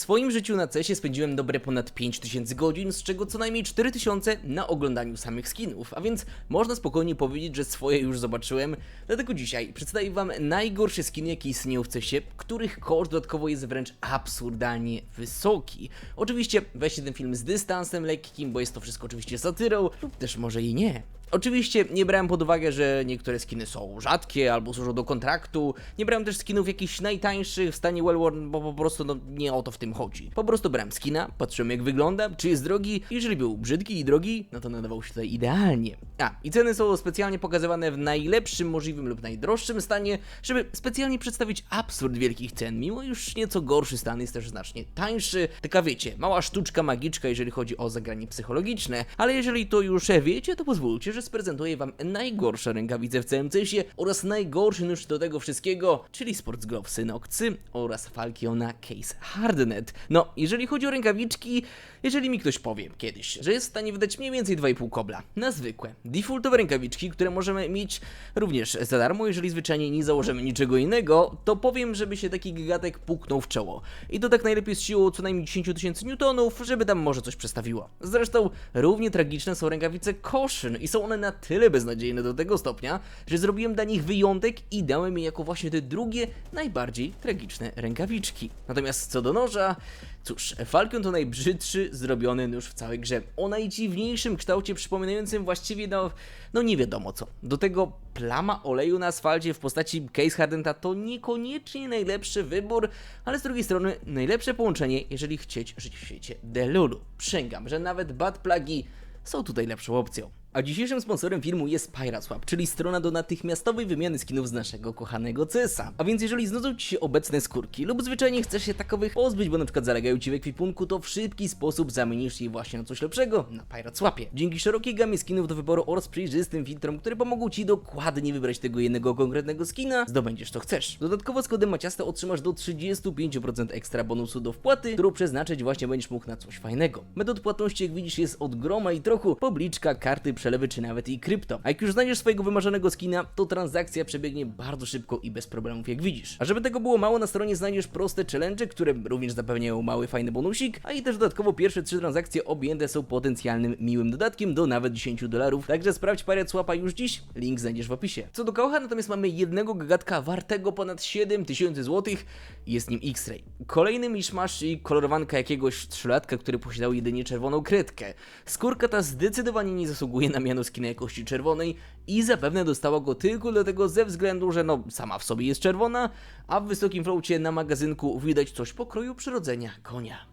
swoim życiu na CESie spędziłem dobre ponad 5000 godzin, z czego co najmniej 4000 na oglądaniu samych skinów, a więc można spokojnie powiedzieć, że swoje już zobaczyłem. Dlatego dzisiaj przedstawię wam najgorsze skiny, jakie istnieją w CESie, których koszt dodatkowo jest wręcz absurdalnie wysoki. Oczywiście weźcie ten film z dystansem lekkim, bo jest to wszystko oczywiście satyrą, lub też może i nie. Oczywiście nie brałem pod uwagę, że niektóre skiny są rzadkie albo służą do kontraktu. Nie brałem też skinów jakichś najtańszych w stanie Wellworn, bo po prostu no, nie o to w tym chodzi. Po prostu brałem skina, patrzyłem jak wygląda, czy jest drogi. Jeżeli był brzydki i drogi, no to nadawał się tutaj idealnie. A, i ceny są specjalnie pokazywane w najlepszym możliwym lub najdroższym stanie, żeby specjalnie przedstawić absurd wielkich cen, mimo już nieco gorszy stan jest też znacznie tańszy. Taka wiecie, mała sztuczka magiczka, jeżeli chodzi o zagranie psychologiczne, ale jeżeli to już wiecie, to pozwólcie, że sprezentuję wam najgorsze rękawice w całym CESie oraz najgorszy nóż do tego wszystkiego, czyli Sports Glove Synoxy oraz Falkiona Case Hardenet. No, jeżeli chodzi o rękawiczki, jeżeli mi ktoś powie kiedyś, że jest w stanie wydać mniej więcej 2,5 kobla na zwykłe, defaultowe rękawiczki, które możemy mieć również za darmo, jeżeli zwyczajnie nie założymy niczego innego, to powiem, żeby się taki gigatek puknął w czoło. I to tak najlepiej z siłą co najmniej 10 tysięcy newtonów, żeby tam może coś przestawiło. Zresztą równie tragiczne są rękawice Koszyn i są one na tyle beznadziejne do tego stopnia, że zrobiłem dla nich wyjątek i dałem je jako właśnie te drugie, najbardziej tragiczne rękawiczki. Natomiast co do noża, Cóż, Falcon to najbrzydszy zrobiony nóż w całej grze. O najdziwniejszym kształcie, przypominającym właściwie no, no nie wiadomo co. Do tego plama oleju na asfalcie w postaci Case Hardenta to niekoniecznie najlepszy wybór, ale z drugiej strony najlepsze połączenie, jeżeli chcieć żyć w świecie Delulu. Przysięgam, że nawet bad plagi są tutaj lepszą opcją. A dzisiejszym sponsorem filmu jest PirateSwap, czyli strona do natychmiastowej wymiany skinów z naszego kochanego CS-a. A więc jeżeli znudzą Ci się obecne skórki lub zwyczajnie chcesz się takowych pozbyć, bo na przykład zalegają Ci w ekwipunku, to w szybki sposób zamienisz je właśnie na coś lepszego na PirateSwapie. Dzięki szerokiej gamie skinów do wyboru oraz przejrzystym filtrom, które pomogą Ci dokładnie wybrać tego jednego konkretnego skina, zdobędziesz co chcesz. Dodatkowo z kodem Maciasta otrzymasz do 35% ekstra bonusu do wpłaty, którą przeznaczyć właśnie będziesz mógł na coś fajnego. Metod płatności jak widzisz jest od groma i trochu, pobliczka, karty, przelewy czy nawet i krypto. A jak już znajdziesz swojego wymarzonego skina, to transakcja przebiegnie bardzo szybko i bez problemów jak widzisz. A żeby tego było mało, na stronie znajdziesz proste challenge, które również zapewniają mały fajny bonusik, a i też dodatkowo pierwsze trzy transakcje objęte są potencjalnym miłym dodatkiem do nawet 10 dolarów, także sprawdź parę słapa już dziś, link znajdziesz w opisie. Co do Kaucha, natomiast mamy jednego gagatka wartego ponad 7000 zł jest nim X-Ray. Kolejny miszmasz i kolorowanka jakiegoś trzylatka, który posiadał jedynie czerwoną kredkę. Skórka ta zdecydowanie nie zasługuje na miano skina jakości czerwonej i zapewne dostała go tylko dlatego ze względu, że no sama w sobie jest czerwona, a w wysokim floacie na magazynku widać coś pokroju przyrodzenia konia.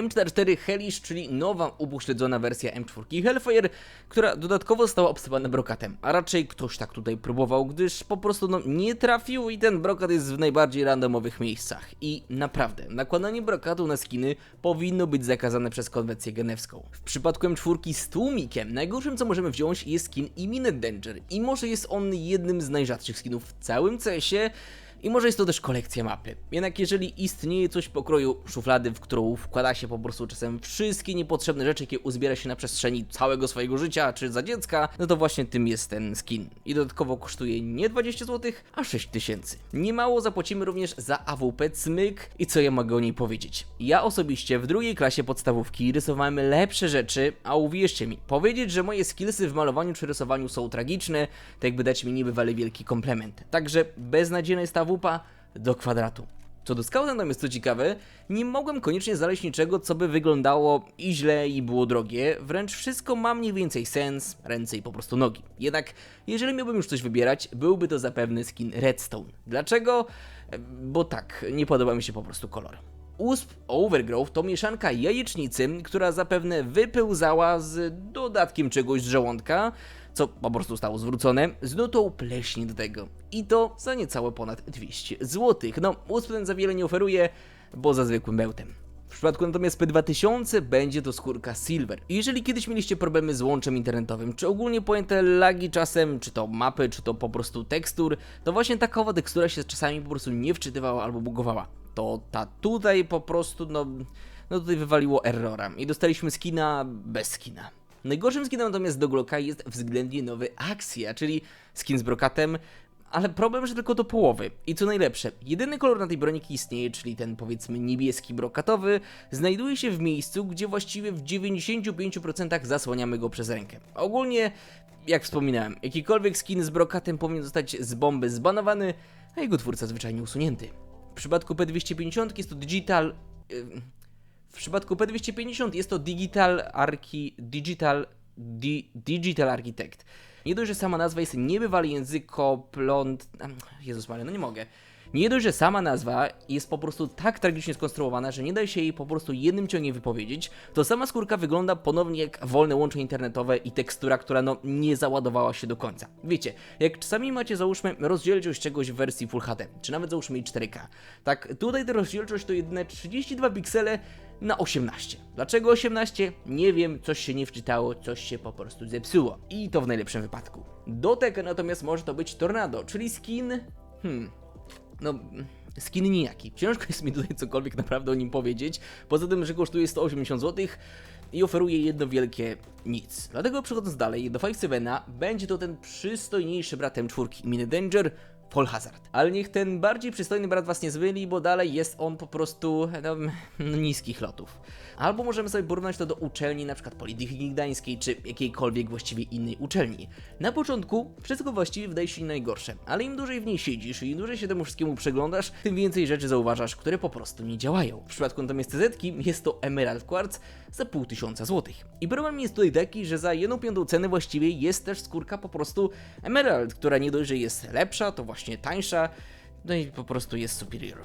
M44 Hellish, czyli nowa upośledzona wersja M4 Hellfire, która dodatkowo została obsypana brokatem, a raczej ktoś tak tutaj próbował, gdyż po prostu no, nie trafił i ten brokat jest w najbardziej randomowych miejscach. I naprawdę, nakładanie brokatu na skiny powinno być zakazane przez konwencję genewską. W przypadku M4 z tłumikiem, najgorszym co możemy wziąć jest skin Imminent Danger i może jest on jednym z najrzadszych skinów w całym CS-ie, i może jest to też kolekcja mapy. Jednak jeżeli istnieje coś pokroju szuflady, w którą wkłada się po prostu czasem wszystkie niepotrzebne rzeczy, jakie uzbiera się na przestrzeni całego swojego życia, czy za dziecka, no to właśnie tym jest ten skin. I dodatkowo kosztuje nie 20 zł, a 6 tysięcy. Niemało zapłacimy również za AWP Cmyk i co ja mogę o niej powiedzieć. Ja osobiście w drugiej klasie podstawówki rysowałem lepsze rzeczy, a uwierzcie mi, powiedzieć, że moje skillsy w malowaniu czy rysowaniu są tragiczne, to jakby dać mi niebywale wielki komplement. Także beznadziejna jest ta wupa do kwadratu. Co do skauta natomiast co ciekawe, nie mogłem koniecznie znaleźć niczego, co by wyglądało i źle i było drogie, wręcz wszystko ma mniej więcej sens, ręce i po prostu nogi. Jednak jeżeli miałbym już coś wybierać, byłby to zapewne skin Redstone. Dlaczego? Bo tak, nie podoba mi się po prostu kolor. Usp Overgrowth to mieszanka jajecznicy, która zapewne wypełzała z dodatkiem czegoś z żołądka, co po prostu zostało zwrócone, z nutą pleśni do tego. I to za niecałe ponad 200 zł. No, Usp ten za wiele nie oferuje, bo za zwykłym bełtem. W przypadku natomiast P2000 będzie to skórka Silver. I jeżeli kiedyś mieliście problemy z łączem internetowym, czy ogólnie pojęte lagi czasem, czy to mapy, czy to po prostu tekstur, to właśnie takowa tekstura się czasami po prostu nie wczytywała albo bugowała. To ta tutaj po prostu, no, no tutaj wywaliło errora i dostaliśmy skina bez skina. Najgorszym skinem natomiast do Glocka jest względnie nowy Axia, czyli skin z brokatem, Ale problem, że tylko do połowy. I co najlepsze, jedyny kolor na tej broniki istnieje, czyli ten powiedzmy niebieski brokatowy, znajduje się w miejscu, gdzie właściwie w 95% zasłaniamy go przez rękę. Ogólnie, jak wspominałem, jakikolwiek skin z brokatem powinien zostać z bomby zbanowany, a jego twórca zwyczajnie usunięty. W przypadku P250 jest to digital... ym, w przypadku P250 jest to Digital Archi... Digital... Di, digital Architect. Nie dość, że sama nazwa jest niebywale językopląd... em, Jezus Maria, no nie mogę. Nie dość, że sama nazwa jest po prostu tak tragicznie skonstruowana, że nie da się jej po prostu jednym ciągiem wypowiedzieć, to sama skórka wygląda ponownie jak wolne łącze internetowe i tekstura, która no nie załadowała się do końca. Wiecie, jak czasami macie załóżmy rozdzielczość czegoś w wersji Full HD, czy nawet załóżmy i 4K, tak tutaj ta rozdzielczość to jedyne 32 piksele na 18. Dlaczego 18? Nie wiem, coś się nie wczytało, coś się po prostu zepsuło. I to w najlepszym wypadku. Do tego natomiast może to być Tornado, czyli skin... Hmm, no, skin nijaki. Ciężko jest mi tutaj cokolwiek naprawdę o nim powiedzieć, poza tym, że kosztuje 180 zł i oferuje jedno wielkie nic. Dlatego przechodząc dalej do 5-7 będzie to ten przystojniejszy brat M4 Mini Danger, Fall Hazard. Ale niech ten bardziej przystojny brat was nie zmyli, bo dalej jest on po prostu no, niskich lotów. Albo możemy sobie porównać to do uczelni, przykład Politechniki Gdańskiej, czy jakiejkolwiek właściwie innej uczelni. Na początku wszystko właściwie wydaje się najgorsze, ale im dłużej w niej siedzisz i im dłużej się temu wszystkiemu przeglądasz, tym więcej rzeczy zauważasz, które po prostu nie działają. W przypadku natomiast TZ jest to Emerald Quartz za pół tysiąca złotych. I problem jest tutaj taki, że za jedną piątą cenę właściwie jest też skórka po prostu Emerald, która nie dość, że jest lepsza, to właśnie tańsza, no i po prostu jest superior.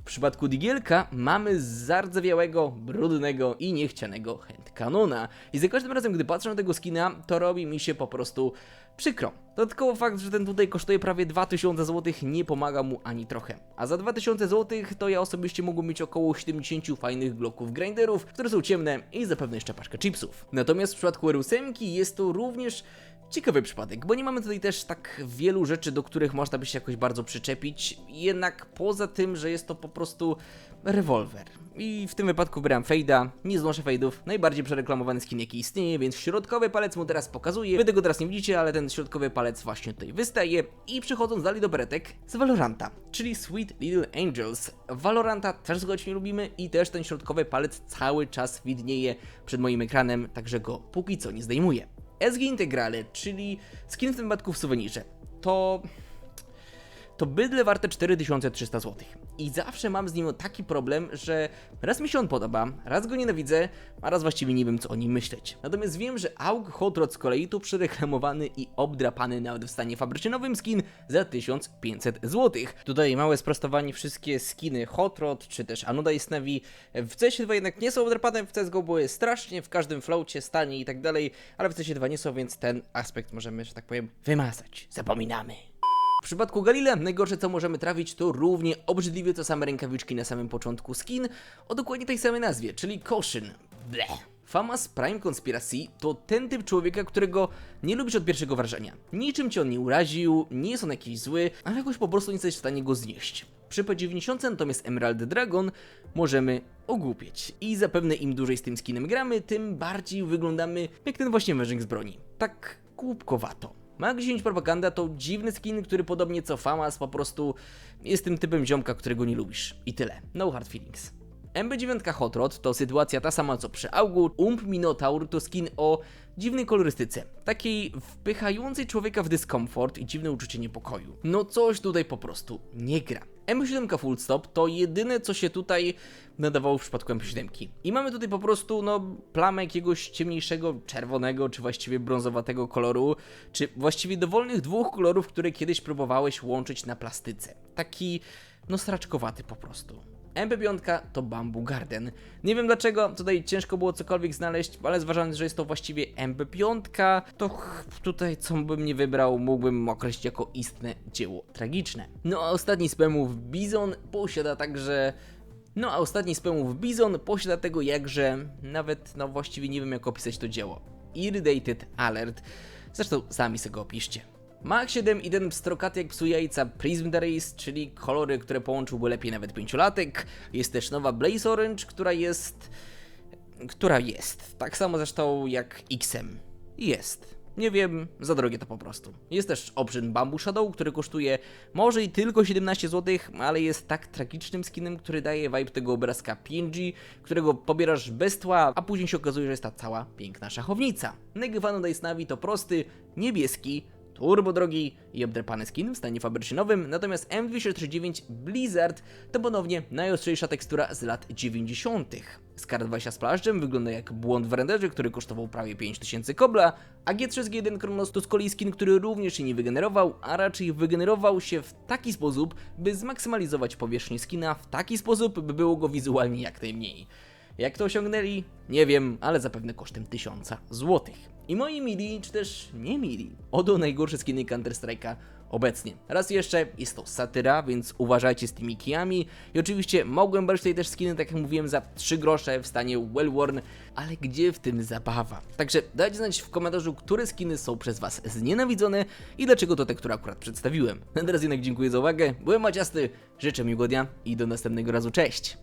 W przypadku Digielka mamy zardzewiałego, brudnego i niechcianego handkanona. I za każdym razem, gdy patrzę na tego skina, to robi mi się po prostu przykro. Dodatkowo fakt, że ten tutaj kosztuje prawie 2000 zł nie pomaga mu ani trochę. A za 2000 zł to ja osobiście mógłbym mieć około 70 fajnych bloków grinderów, które są ciemne i zapewne jeszcze paczkę chipsów. Natomiast w przypadku R8 jest to również Ciekawy przypadek, bo nie mamy tutaj też tak wielu rzeczy, do których można by się jakoś bardzo przyczepić, jednak poza tym, że jest to po prostu rewolwer. I w tym wypadku brałem fejda, nie znoszę fejdów, najbardziej przereklamowany skin jaki istnieje, więc środkowy palec mu teraz pokazuję. Wy tego teraz nie widzicie, ale ten środkowy palec właśnie tutaj wystaje. I przechodząc dalej do beretek z Valoranta, czyli Sweet Little Angels. Valoranta też zgodzić nie lubimy i też ten środkowy palec cały czas widnieje przed moim ekranem, także go póki co nie zdejmuję. SG Integrale, czyli skin w tym wypadku w suwenirze, to to bydle warte 4300 zł. I zawsze mam z nim taki problem, że raz mi się on podoba, raz go nienawidzę, a raz właściwie nie wiem co o nim myśleć. Natomiast wiem, że AUG Hot Rod z kolei to przereklamowany i obdrapany nawet w stanie fabrycznowym skin za 1500 zł. Tutaj małe sprostowanie, wszystkie skiny Hot Rod, czy też Anodized Navy w CS2 jednak nie są obdrapane, w CSGO było je strasznie, w każdym floacie, stanie i tak dalej, ale w CS2 nie są, więc ten aspekt możemy, że tak powiem, wymazać. Zapominamy. W przypadku Galila najgorsze co możemy trafić to równie obrzydliwie to same rękawiczki na samym początku skin o dokładnie tej samej nazwie, czyli Koszyn. Ble. Famas Prime Conspiracy to ten typ człowieka, którego nie lubisz od pierwszego wrażenia. Niczym cię on nie uraził, nie jest on jakiś zły, ale jakoś po prostu nie jesteś w stanie go znieść. Przy P90 natomiast Emerald Dragon możemy ogłupieć. I zapewne im dłużej z tym skinem gramy, tym bardziej wyglądamy jak ten właśnie mężczyzn z broni. Tak głupkowato. Mag 10 Propaganda to dziwny skin, który podobnie co Famas po prostu jest tym typem ziomka, którego nie lubisz. I tyle. No hard feelings. MB9 Hot Rod to sytuacja ta sama co przy Augu, Ump Minotaur to skin o dziwnej kolorystyce, takiej wpychającej człowieka w dyskomfort i dziwne uczucie niepokoju. No coś tutaj po prostu nie gra. M7 Full Stop to jedyne co się tutaj nadawało w przypadku M7. I mamy tutaj po prostu no plamę jakiegoś ciemniejszego czerwonego, czy właściwie brązowatego koloru, czy właściwie dowolnych dwóch kolorów, które kiedyś próbowałeś łączyć na plastyce. Taki no straczkowaty po prostu. MP5 to Bamboo Garden. Nie wiem dlaczego tutaj ciężko było cokolwiek znaleźć, ale zważając, że jest to właściwie MP5, to tutaj co bym nie wybrał, mógłbym określić jako istne dzieło tragiczne. No a ostatni z PMów Bizon posiada także no a ostatni z pełów Bizon posiada tego jakże, nawet no właściwie nie wiem jak opisać to dzieło. Irritated Alert. Zresztą sami sobie go opiszcie. Mach 7 i ten pstrokaty jak psu jajca Prism Race, czyli kolory, które połączyłby lepiej nawet pięciolatek. Jest też nowa Blaze Orange, która jest... która jest. Tak samo zresztą jak XM. Jest. Nie wiem, za drogie to po prostu. Jest też option Bamboo Shadow, który kosztuje może i tylko 17 zł, ale jest tak tragicznym skinem, który daje vibe tego obrazka PNG, którego pobierasz bez tła, a później się okazuje, że jest ta cała piękna szachownica. Negywano Dice Navi to prosty, niebieski, turbo drogi i obdrapany skin w stanie fabrycznowym, natomiast M239 Blizzard to ponownie najostrzejsza tekstura z lat 90. Scar 20 z plaszczem wygląda jak błąd w renderze, który kosztował prawie 5000 kobla, a G3G1 Chronos to z kolei skin, który również się nie wygenerował, a raczej wygenerował się w taki sposób, by zmaksymalizować powierzchnię skina w taki sposób, by było go wizualnie jak najmniej. Jak to osiągnęli? Nie wiem, ale zapewne kosztem 1000 złotych. I moi mili, czy też nie mili, odo najgorsze skiny Counter-Strike'a obecnie. Raz jeszcze, jest to satyra, więc uważajcie z tymi kijami. I oczywiście mogłem brać tutaj też skiny, tak jak mówiłem, za 3 grosze w stanie well-worn, ale gdzie w tym zabawa? Także dajcie znać w komentarzu, które skiny są przez Was znienawidzone i dlaczego to te, które akurat przedstawiłem. Teraz jednak dziękuję za uwagę, byłem Maciasty, życzę miłego dnia i do następnego razu, cześć!